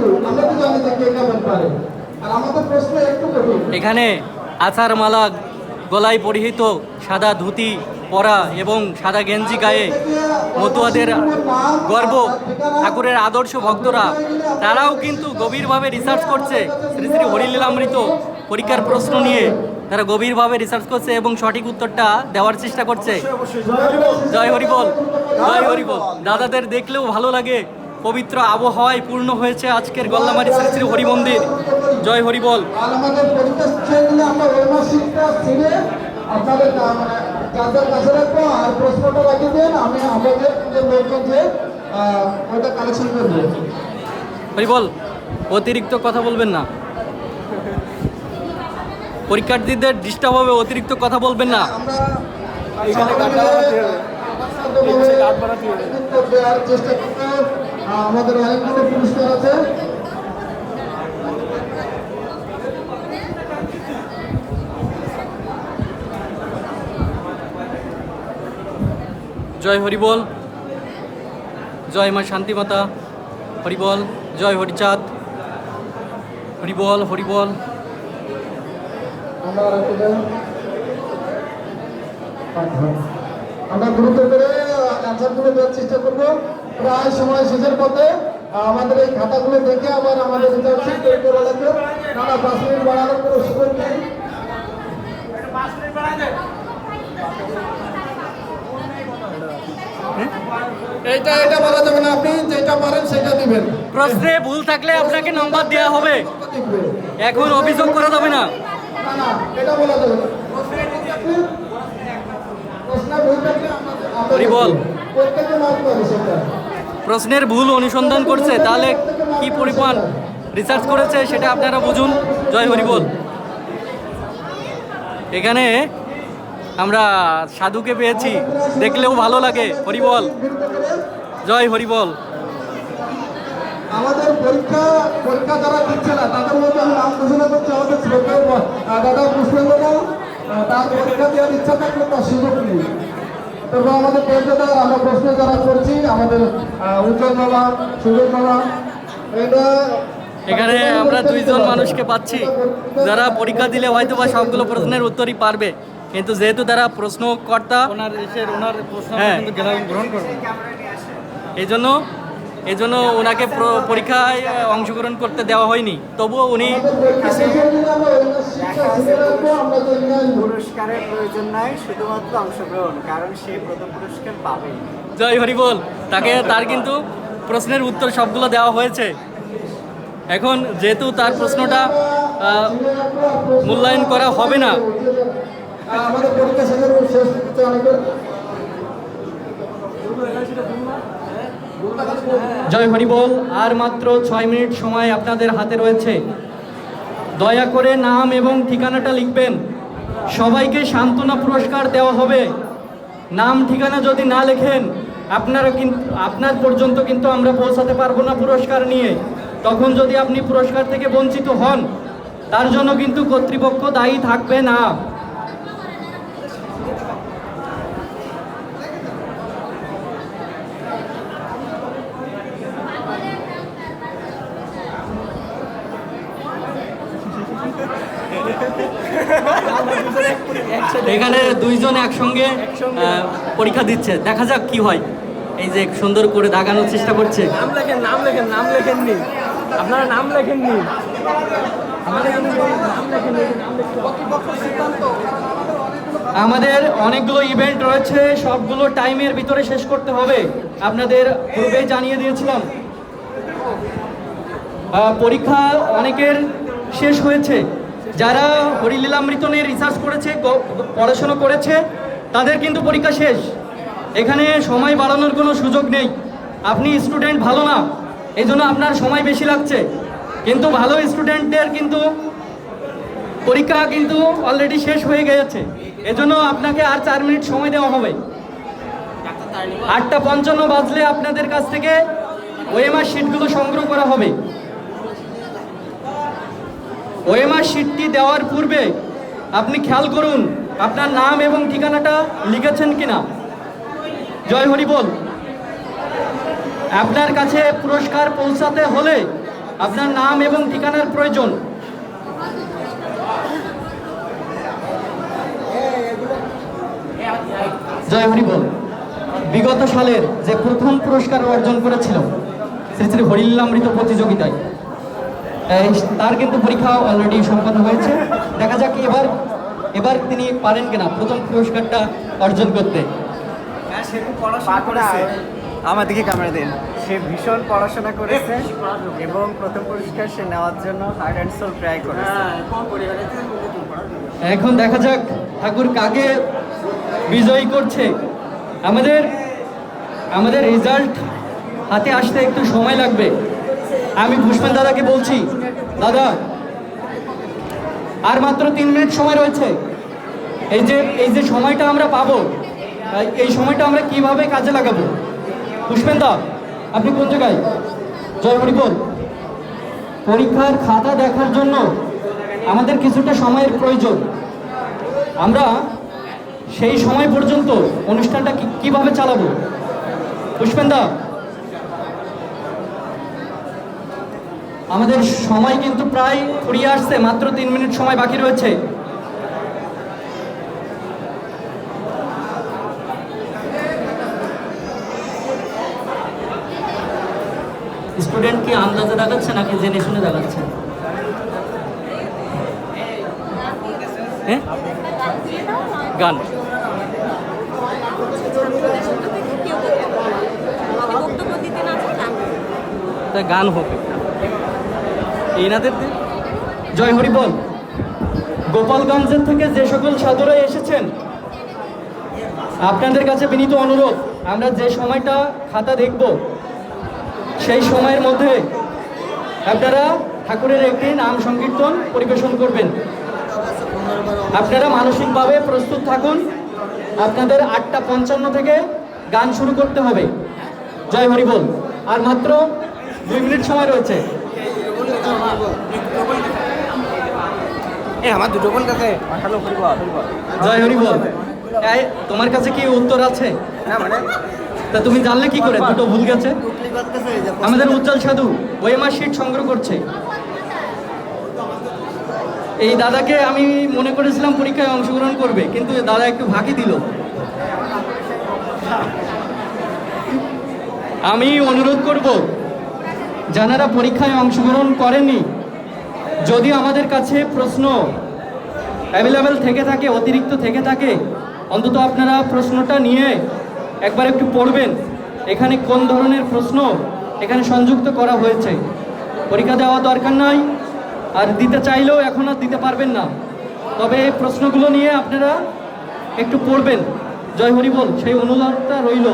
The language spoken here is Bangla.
কিন্তু আমরা তো জানি যে কে কেমন পারে। আর আমাদের প্রশ্ন একটু কঠিন। এখানে আচার মালা গলায় পরিহিত সাদা ধুতি পরা এবং সাদা গেঞ্জি গায়ে মতুয়াদের গর্ব ঠাকুরের আদর্শ ভক্তরা তারাও কিন্তু গভীরভাবে রিসার্চ করছে। শ্রী শ্রী হরিলীলামৃত পরীক্ষার প্রশ্ন নিয়ে তারা গভীরভাবে রিসার্চ করছে এবং সঠিক উত্তরটা দেওয়ার চেষ্টা করছে। জয় হরিবল জয় হরিবল। দাদাদের দেখলেও ভালো লাগে। পবিত্র আবহাওয়ায় পূর্ণ হয়েছে আজকের গল্লামারি শ্রী শ্রী হরি মন্দির জয় আপনাদের কা- মানে যাদের কাছে রাখব আর প্রশ্নটা রাখিয়ে দেন আমি আমাদের লোকজন যে আহ, কালেকশন করব হরিবল অতিরিক্ত কথা বলবেন না। পরীক্ষার্থীদের ডিস্টার্ব হবে অতিরিক্ত কথা বলবেন না। আমরা চেষ্টা আমাদের অনেকগুলো পুরস্কার আছে। জয় হরিবল জয় মা শান্তিমাতা হরিবল জয় হরিচাঁদ হরিবল হরিবল আমরা যাই। আমরা দ্রুত করে দেওয়ার চেষ্টা করব। প্রায় সময় শেষের পথে আমাদের এই খাতাগুলো দেখে আবার আমাদের তৈরি করা লাগবে পাঁচ মিনিট বাড়ানোর কোনো সুযোগ নেই। এইটা এটা বলা যাবে না আপনি যেটা পারেন সেটা দিবেন। প্রশ্নে ভুল থাকলে আপনাকে নম্বর দেওয়া হবে। এখন অভিযোগ করা যাবে না। না না এটা বলা যাবে না। প্রশ্ন ভুল থাকলে আমাদের আমরা হরি বল। প্রত্যেকে মার্ক পাবে সেটা। প্রশ্নের ভুল অনুসন্ধান করছে তাহলে কি পরিমাণ রিসার্চ করেছে সেটা আপনারা বুঝুন। জয় হরিবল। এখানে আমরা সাধুকে পেয়েছি দেখলেও ভালো লাগে। হরিবল। জয় হরিবল। আমাদের পরীক্ষা পরীক্ষা যারা দিচ্ছে না তাদের মধ্যে আমি নাম ঘোষণা করছি আমাদের আহ, দাদা পুষ্পেন্দ্র তার পরীক্ষা দেওয়ার ইচ্ছা থাকলে তার সুযোগ নেই। তবে আমাদের আমরা প্রশ্ন যারা করছি। আমাদের আহ, উজ্জ্বল বাবা সুযোগ বাবা। এটা এখানে আমরা দুইজন মানুষকে পাচ্ছি। যারা পরীক্ষা দিলে হয়তো বা সবগুলো প্রশ্নের উত্তরই পারবে। কিন্তু যেহেতু তারা প্রশ্নকর্তা ওনার দেশের ওনার প্রশ্ন হ্যাঁ। গ্রহণ- গ্রহণ করবে। এই জন্য এই জন্য ওনাকে প্র- পরীক্ষায় অংশগ্রহণ করতে দেওয়া হয়নি। তবুও উনি পুরস্কারের প্রয়োজন নাই শুধুমাত্র অংশগ্রহণ কারণ সে প্রথম পুরস্কার পাবে জয় হরিবল তাকে তার কিন্তু প্রশ্নের উত্তর সবগুলো দেওয়া হয়েছে। এখন যেহেতু তার প্রশ্নটা মূল্যায়ন করা হবে না। আমাদের পরীক্ষা শেষ জয় হরিবল আর মাত্র ছয় মিনিট সময় আপনাদের হাতে রয়েছে। দয়া করে নাম এবং ঠিকানাটা লিখবেন। সবাইকে সান্ত্বনা পুরস্কার দেওয়া হবে। নাম, ঠিকানা যদি না লেখেন আপনারা কিন্তু আপনার পর্যন্ত কিন্তু আমরা পৌঁছাতে পারব না পুরস্কার নিয়ে। তখন যদি আপনি পুরস্কার থেকে বঞ্চিত হন, তার জন্য কিন্তু কর্তৃপক্ষ দায়ী থাকবে না। এখানে দুইজন একসঙ্গে পরীক্ষা দিচ্ছে। দেখা যাক কি হয়। এই যে সুন্দর করে দাগানোর চেষ্টা করছে। নাম লেখেন নাম লেখেন নাম লেখেননি। আপনারা নাম লেখেননি? আমাদের অনেকগুলো ইভেন্ট রয়েছে সবগুলো টাইমের ভিতরে শেষ করতে হবে। আপনাদের পূর্বেই জানিয়ে দিয়েছিলাম। পরীক্ষা অনেকের শেষ হয়েছে। যারা হরিলীলামৃত নিয়ে রিসার্চ করেছে পড়াশুনো করেছে, তাদের কিন্তু পরীক্ষা শেষ। এখানে সময় বাড়ানোর কোনো সুযোগ নেই। আপনি স্টুডেন্ট ভালো না এই জন্য আপনার সময় বেশি লাগছে। কিন্তু ভালো স্টুডেন্টদের কিন্তু পরীক্ষা কিন্তু অলরেডি শেষ হয়ে গেছে। এজন্য আপনাকে আর চার মিনিট সময় দেওয়া হবে। আটটা পঞ্চান্ন বাজলে আপনাদের কাছ থেকে ওএমআর শিটগুলো সংগ্রহ করা হবে। ওএমআর শিটটি দেওয়ার পূর্বে আপনি খেয়াল করুন আপনার নাম এবং ঠিকানাটা লিখেছেন কিনা। জয় হরি বল। আপনার কাছে পুরস্কার পৌঁছাতে হলে আপনার নাম এবং ঠিকানার প্রয়োজন। জয় হরি বল। বিগত সালের যে প্রথম পুরস্কার অর্জন করেছিল, শ্রী শ্রী হরিল্লামৃত প্রতিযোগিতায়। তার কিন্তু পরীক্ষা অলরেডি সম্পন্ন হয়েছে। দেখা যাক এবার এবার তিনি পারেন কিনা প্রথম পুরস্কারটা অর্জন করতে। পাকুড়া আমার দিকে ক্যামেরা দিন। সে ভীষণ পড়াশোনা করেছে এবং প্রথম পুরস্কার সে নেওয়ার জন্য হার্ড অ্যান্ড সোল ট্রাই করেছে। এখন দেখা যাক ঠাকুর কাকে বিজয়ী করছে। আমাদের আমাদের রেজাল্ট হাতে আসতে একটু সময় লাগবে। আমি পুষ্পেন দাদাকে বলছি দাদা, আর মাত্র তিন মিনিট সময় রয়েছে। এই যে এই যে সময়টা আমরা পাবো এই সময়টা আমরা কীভাবে কাজে লাগাবো? পুষ্পেন দা, আপনি কোন জায়গায়? জয় হরিবল। পরীক্ষার খাতা দেখার জন্য আমাদের কিছুটা সময়ের প্রয়োজন। আমরা সেই সময় পর্যন্ত অনুষ্ঠানটা কীভাবে চালাবো? পুষ্পেন্দা আমাদের সময় কিন্তু প্রায় ফুরিয়ে আসছে, মাত্র তিন মিনিট সময় বাকি রয়েছে। স্টুডেন্ট কি আন্দাজে দেখাচ্ছে নাকি জেনে শুনে দেখাচ্ছে? হ্যাঁ? গান। গান হোক এনাদের দিন। জয় হরি বল। গোপালগঞ্জের থেকে যে সকল সাধুরা এসেছেন, আপনাদের কাছে বিনীত অনুরোধ, আমরা যে সময়টা খাতা দেখব, সেই সময়ের মধ্যে আপনারা ঠাকুরের একটি নাম সংকীর্তন পরিবেশন করবেন। আপনারা মানসিকভাবে প্রস্তুত থাকুন। আপনাদের আটটা পঞ্চান্ন থেকে গান শুরু করতে হবে। জয় হরি বল। আর মাত্র দুই মিনিট সময় রয়েছে। এ আমার দুটো বোন কাছে পাঠালো ফুলব জয় হরি বল। এই, তোমার কাছে কি উত্তর আছে? না মানে? তা তুমি জানলে কি করে? দুটো ভুল গেছে। আমাদের উজ্জ্বল সাধু ওয়েমার শিট সংগ্রহ করছে। এই দাদাকে আমি মনে করেছিলাম পরীক্ষায় অংশগ্রহণ করবে কিন্তু দাদা একটু ফাঁকি দিল। আমি অনুরোধ করব যারা পরীক্ষায় অংশগ্রহণ করেননি যদি আমাদের কাছে প্রশ্ন অ্যাভেলেবেল থেকে থাকে, অতিরিক্ত থেকে থাকে, অন্তত আপনারা প্রশ্নটা নিয়ে একবার একটু পড়বেন, এখানে কোন ধরনের প্রশ্ন এখানে সংযুক্ত করা হয়েছে। পরীক্ষা দেওয়া দরকার নাই, আর দিতে চাইলেও এখন আর দিতে পারবেন না। তবে এই প্রশ্নগুলো নিয়ে আপনারা একটু পড়বেন। জয় হরি বল, সেই অনুরোধটা রইল।